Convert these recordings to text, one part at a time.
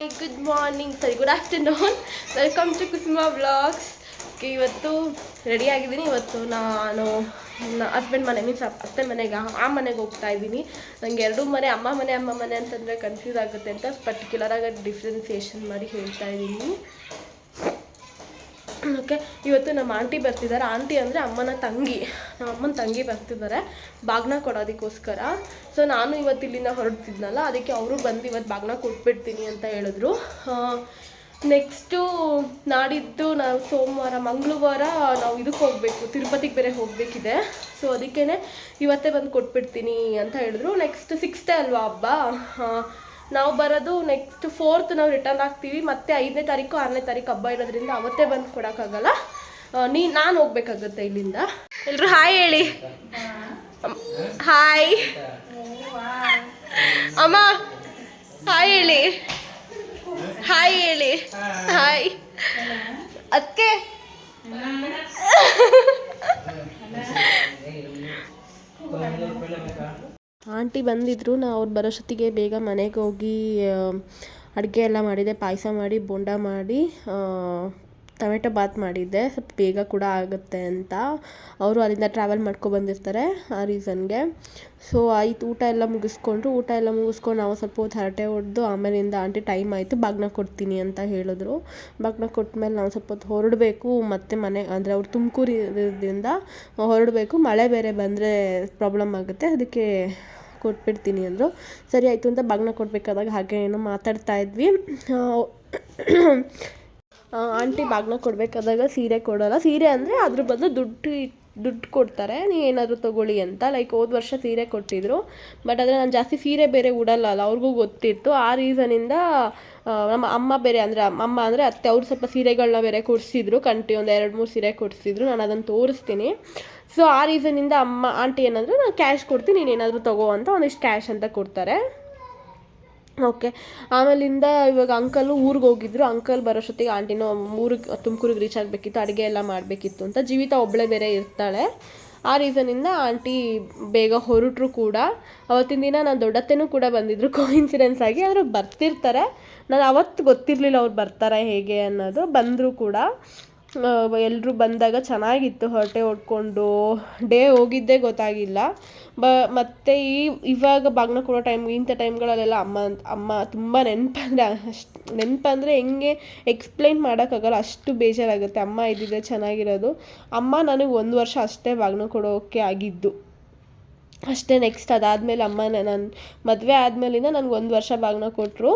Good morning ಸರಿ good afternoon welcome to Kusuma vlogs ಇವತ್ತು ready ಆಗಿದ್ದೀನಿ. ಇವತ್ತು ನಾನು ನನ್ನ ಹಸ್ಬೆಂಡ್ ಮನೆ ಮೀನ್ಸ್ ಅತ್ತೆ ಮನೆಗೆ, ಆ ಮನೆಗೆ ಹೋಗ್ತಾ ಇದ್ದೀನಿ. ನನಗೆ ಎರಡು ಮನೆ, ಅಮ್ಮ ಮನೆ ಅಮ್ಮ ಮನೆ ಅಂತಂದರೆ ಕನ್ಫ್ಯೂಸ್ ಆಗುತ್ತೆ ಅಂತ ಪರ್ಟಿಕ್ಯುಲರಾಗಿ ಡಿಫ್ರೆನ್ಸಿಯೇಷನ್ ಮಾಡಿ ಹೇಳ್ತಾ ಇದ್ದೀನಿ. ಓಕೆ ಇವತ್ತು ನಮ್ಮ ಆಂಟಿ ಬರ್ತಿದ್ದಾರೆ. ಆಂಟಿ ಅಂದರೆ ಅಮ್ಮನ ತಂಗಿ. ನಮ್ಮ ಅಮ್ಮನ ತಂಗಿ ಬರ್ತಿದ್ದಾರೆ. ಬಾಗ್ನ ಕೊಡೋದಕ್ಕೋಸ್ಕರ. ಸೊ ನಾನು ಇವತ್ತು ಇಲ್ಲಿಂದ ಹೊರಡ್ತಿದ್ನಲ್ಲ, ಅದಕ್ಕೆ ಅವರು ಬಂದು ಇವತ್ತು ಬಾಗ್ನ ಕೊಟ್ಬಿಡ್ತೀನಿ ಅಂತ ಹೇಳಿದ್ರು. ನೆಕ್ಸ್ಟು ನಾಡಿದ್ದು ನಾವು ಸೋಮವಾರ, ಮಂಗಳವಾರ ನಾವು ಇದಕ್ಕೆ ಹೋಗಬೇಕು. ತಿರುಪತಿಗೆ ಬೇರೆ ಹೋಗಬೇಕಿದೆ. ಸೊ ಅದಕ್ಕೇ ಇವತ್ತೇ ಬಂದು ಕೊಟ್ಬಿಡ್ತೀನಿ ಅಂತ ಹೇಳಿದ್ರು. ನೆಕ್ಸ್ಟ್ ಸಿಕ್ಸ್ತೆ ಅಲ್ವಾ ಹಬ್ಬ? ನಾವು ಬರೋದು ನೆಕ್ಸ್ಟ್ ಫೋರ್ತ್ ನಾವು ರಿಟರ್ನ್ ಆಗ್ತೀವಿ, ಮತ್ತೆ ಐದನೇ ತಾರೀಕು, ಆರನೇ ತಾರೀಕು ಹಬ್ಬ ಇರೋದ್ರಿಂದ ಅವತ್ತೇ ಬಂದು ಕೊಡೋಕ್ಕಾಗಲ್ಲ. ನೀ, ನಾನು ಹೋಗ್ಬೇಕಾಗತ್ತೆ ಇಲ್ಲಿಂದ. ಎಲ್ರು ಹಾಯ್ ಹೇಳಿ. ಹಾಯ್. ಅಮ್ಮ, ಹಾಯ್ ಹೇಳಿ. ಹಾಯ್ ಹೇಳಿ. ಹಾಯ್. ಅದಕ್ಕೆ ಆಂಟಿ ಬಂದಿದ್ರು, ನಾ ಅವ್ರು ಬರೋಷ್ಟೊತ್ತಿಗೆ ಬೇಗ ಮನೆಗೆ ಹೋಗಿ ಅಡುಗೆ ಎಲ್ಲ ಮಾಡಿದೆ, ಪಾಯಸ ಮಾಡಿ, ಬೋಂಡ ಮಾಡಿ ಟೊಮೆಟೊ ಬಾತ್ ಮಾಡಿದ್ದೆ. ಸ್ವಲ್ಪ ಬೇಗ ಕೂಡ ಆಗುತ್ತೆ ಅಂತ. ಅವರು ಅಲ್ಲಿಂದ ಟ್ರಾವೆಲ್ ಬಂದಿರ್ತಾರೆ ಆ ರೀಸನ್ಗೆ ಸೊ ಆಯ್ತು, ಊಟ ಎಲ್ಲ ಮುಗಿಸ್ಕೊಂಡ್ರು. ಊಟ ಎಲ್ಲ ಮುಗಿಸ್ಕೊಂಡು ನಾವು ಸ್ವಲ್ಪ ಹೊತ್ತು ಹರಟೆ ಹೊಡೆದು ಆಮೇಲಿಂದ ಆಂಟಿ ಟೈಮ್ ಆಯಿತು ಬಾಗ್ನ ಕೊಡ್ತೀನಿ ಅಂತ ಹೇಳಿದ್ರು. ಬಾಗ್ನ ಕೊಟ್ಮೇಲೆ ನಾವು ಸ್ವಲ್ಪ ಹೊತ್ತು ಹೊರಡಬೇಕು, ಮತ್ತೆ ಮನೆ, ಅಂದರೆ ಅವ್ರು ತುಮಕೂರು ಇರೋದ್ರಿಂದ ಹೊರಡಬೇಕು. ಮಳೆ ಬೇರೆ ಬಂದರೆ ಪ್ರಾಬ್ಲಮ್ ಆಗುತ್ತೆ. ಅದಕ್ಕೆ ಕೊಟ್ಬಿಡ್ತೀನಿ ಅಂದರು. ಸರಿ, ಆಯಿತು ಅಂತ ಬಾಗ್ನ ಕೊಡಬೇಕಾದಾಗ ಹಾಗೆ ಏನೋ ಮಾತಾಡ್ತಾ ಇದ್ವಿ. ಆಂಟಿ ಬಾಗ್ನ ಕೊಡಬೇಕಾದಾಗ ಸೀರೆ ಕೊಡೋಲ್ಲ. ಸೀರೆ ಅಂದರೆ ಅದ್ರ ಬದಲು ದುಡ್ಡು ಇಟ್- ದುಡ್ಡು ಕೊಡ್ತಾರೆ, ನೀವು ಏನಾದರೂ ತೊಗೊಳ್ಳಿ ಅಂತ. ಲೈಕ್ ಹೋದ ವರ್ಷ ಸೀರೆ ಕೊಟ್ಟಿದ್ರು ಬಟ್ ಆದರೆ ನಾನು ಜಾಸ್ತಿ ಸೀರೆ ಬೇರೆ ಉಡಲ್ಲ ಅಲ್ಲ ಅವ್ರಿಗೂ ಗೊತ್ತಿತ್ತು. ಆ ರೀಸನಿಂದ ನಮ್ಮ ಅಮ್ಮ ಬೇರೆ ಅಂದರೆ, ಅಮ್ಮ ಅಂದರೆ ಅತ್ತೆ, ಅವ್ರು ಸ್ವಲ್ಪ ಸೀರೆಗಳನ್ನ ಬೇರೆ ಕೊಡಿಸಿದ್ರು, ಕಂಟಿ ಒಂದು ಎರಡು ಮೂರು ಸೀರೆ ಕೊಡಿಸಿದ್ರು, ನಾನು ಅದನ್ನು ತೋರಿಸ್ತೀನಿ. ಸೊ ಆ ರೀಸನಿಂದ ಅಮ್ಮ, ಆಂಟಿ ಏನಂದ್ರೆ, ನಾನು ಕ್ಯಾಶ್ ಕೊಡ್ತೀನಿ, ನೀನು ಏನಾದರೂ ತಗೋ ಅಂತ ಒಂದಿಷ್ಟು ಕ್ಯಾಶ್ ಅಂತ ಕೊಡ್ತಾರೆ. ಓಕೆ. ಆಮೇಲಿಂದ ಇವಾಗ ಅಂಕಲು ಊರಿಗೆ ಹೋಗಿದ್ರು. ಅಂಕಲ್ ಬರೋಷ್ಟೊತ್ತಿಗೆ ಆಂಟಿನೂ ಊರಿಗೆ, ತುಮಕೂರಿಗೆ ರೀಚ್ ಆಗಬೇಕಿತ್ತು, ಅಡುಗೆ ಎಲ್ಲ ಮಾಡಬೇಕಿತ್ತು ಅಂತ. ಜೀವಿತ ಒಬ್ಬಳೇ ಬೇರೆ ಇರ್ತಾಳೆ. ಆ ರೀಸನಿಂದ ಆಂಟಿ ಬೇಗ ಹೊರಟರು ಕೂಡ. ಅವತ್ತಿನ ದಿನ ನಾನು ದೊಡ್ಡತ್ತೆನೂ ಕೂಡ ಬಂದಿದ್ರು. ಕೋಇನ್ಸಿಡೆನ್ಸ್ ಆಗಿ ಆದರೂ ಬರ್ತಿರ್ತಾರೆ. ನಾನು ಅವತ್ತು ಗೊತ್ತಿರಲಿಲ್ಲ ಅವ್ರು ಬರ್ತಾರೆ ಹೇಗೆ ಅನ್ನೋದು. ಬಂದರೂ ಕೂಡ. ಎಲ್ಲರೂ ಬಂದಾಗ ಚೆನ್ನಾಗಿತ್ತು ಹೊರಟೆ ಹೊಡ್ಕೊಂಡು. ಡೇ ಹೋಗಿದ್ದೇ ಗೊತ್ತಾಗಿಲ್ಲ. ಬ, ಮತ್ತು ಈ, ಇವಾಗ ಬಾಗ್ನ ಕೊಡೋ ಟೈಮ್ ಇಂಥ ಟೈಮ್ಗಳಲ್ಲೆಲ್ಲ ಅಮ್ಮ ಅಮ್ಮ ತುಂಬ ನೆನಪಂದ್ರೆ ಅಷ್ಟು ನೆನಪಂದರೆ ಹೆಂಗೆ ಎಕ್ಸ್ಪ್ಲೈನ್ ಮಾಡೋಕ್ಕಾಗಲ್ಲ. ಅಷ್ಟು ಬೇಜಾರಾಗುತ್ತೆ. ಅಮ್ಮ ಇದ್ದಿದ್ದೆ ಚೆನ್ನಾಗಿರೋದು. ಅಮ್ಮ ನನಗೆ ಒಂದು ವರ್ಷ ಅಷ್ಟೇ ಬಾಗ್ನ ಕೊಡೋಕ್ಕೆ ಆಗಿದ್ದು. ಅಷ್ಟೇ ನೆಕ್ಸ್ಟ್ ಅದಾದಮೇಲೆ ಅಮ್ಮ ನಾನು ಮದುವೆ ಆದಮೇಲಿಂದ ನನಗೆ ಒಂದು ವರ್ಷ ಬಾಗ್ನ ಕೊಟ್ಟರು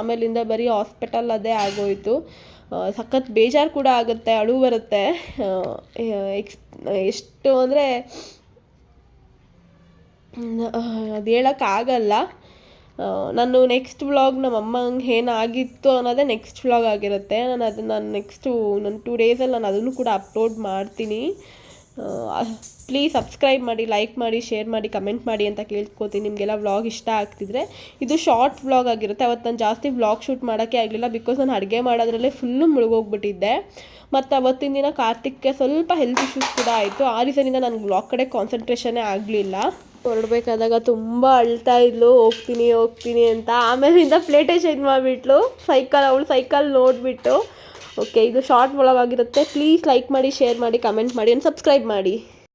ಆಮೇಲಿಂದ ಬರೀ ಹಾಸ್ಪಿಟಲ್ ಅದೇ ಆಗೋಯಿತು. ಸಖತ್ ಬೇಜಾರು ಕೂಡ ಆಗುತ್ತೆ, ಅಳು ಬರುತ್ತೆ. ಎಕ್ಸ್, ಎಷ್ಟು ಅಂದರೆ ಅದು ಹೇಳೋಕ್ಕಾಗಲ್ಲ ನಾನು ನೆಕ್ಸ್ಟ್ ವ್ಲಾಗ್ ನಮ್ಮ ಅಮ್ಮಂಗೆ ಏನಾಗಿತ್ತು ಅನ್ನೋದೇ ನೆಕ್ಸ್ಟ್ ವ್ಲಾಗ್ ಆಗಿರುತ್ತೆ. ನಾನು ಅದನ್ನು ನಾನು ನೆಕ್ಸ್ಟು ನನ್ನ ಟೂ ಡೇಸಲ್ಲಿ ನಾನು ಅದನ್ನು ಕೂಡ ಅಪ್ಲೋಡ್ ಮಾಡ್ತೀನಿ. ಪ್ಲೀಸ್ ಸಬ್ಸ್ಕ್ರೈಬ್ ಮಾಡಿ ಲೈಕ್ ಮಾಡಿ ಶೇರ್ ಮಾಡಿ ಕಮೆಂಟ್ ಮಾಡಿ ಅಂತ ಕೇಳ್ಕೊತೀನಿ. ನಿಮಗೆಲ್ಲ ವ್ಲಾಗ್ ಇಷ್ಟ ಆಗ್ತಿದ್ರೆ ಇದು ಶಾರ್ಟ್ ವ್ಲಾಗ್ ಆಗಿರುತ್ತೆ. ಅವತ್ತು ನಾನು ಜಾಸ್ತಿ ವ್ಲಾಗ್ ಶೂಟ್ ಮಾಡೋಕ್ಕೆ ಆಗಲಿಲ್ಲ ಬಿಕಾಸ್ ನಾನು ಅಡುಗೆ ಮಾಡೋದ್ರಲ್ಲೇ ಫುಲ್ಲು ಮುಳುಗೋಗ್ಬಿಟ್ಟಿದ್ದೆ. ಮತ್ತು ಅವತ್ತಿನ ದಿನ ಕಾರ್ತಿಕ್ಗೆ ಸ್ವಲ್ಪ ಹೆಲ್ತ್ ಇಶ್ಯೂಸ್ ಕೂಡ ಆಯಿತು. ಆ ರೀಸನಿಂದ ನನಗೆ ವ್ಲಾಗ್ ಕಡೆ ಕಾನ್ಸಂಟ್ರೇಷನ್ನೇ ಆಗಲಿಲ್ಲ. ಹೊರಡ್ಬೇಕಾದಾಗ ತುಂಬ ಅಳ್ತಾ ಇದ್ಲು. ಹೋಗ್ತೀನಿ ಹೋಗ್ತೀನಿ ಅಂತ ಆಮೇಲಿಂದ ಪ್ಲೇಟೇ ಚೇಂಜ್ ಮಾಡಿಬಿಟ್ಲು. ಸೈಕಲ್ ಅವಳು ಸೈಕಲ್ ನೋಡಿಬಿಟ್ಟು ಓಕೆ ಇದು ಶಾರ್ಟ್ ಒಳಗಾಗಿರುತ್ತೆ ಪ್ಲೀಸ್ ಲೈಕ್ ಮಾಡಿ ಶೇರ್ ಮಾಡಿ ಕಮೆಂಟ್ ಮಾಡಿ ಆ್ಯಂಡ್ ಸಬ್ಸ್ಕ್ರೈಬ್ ಮಾಡಿ.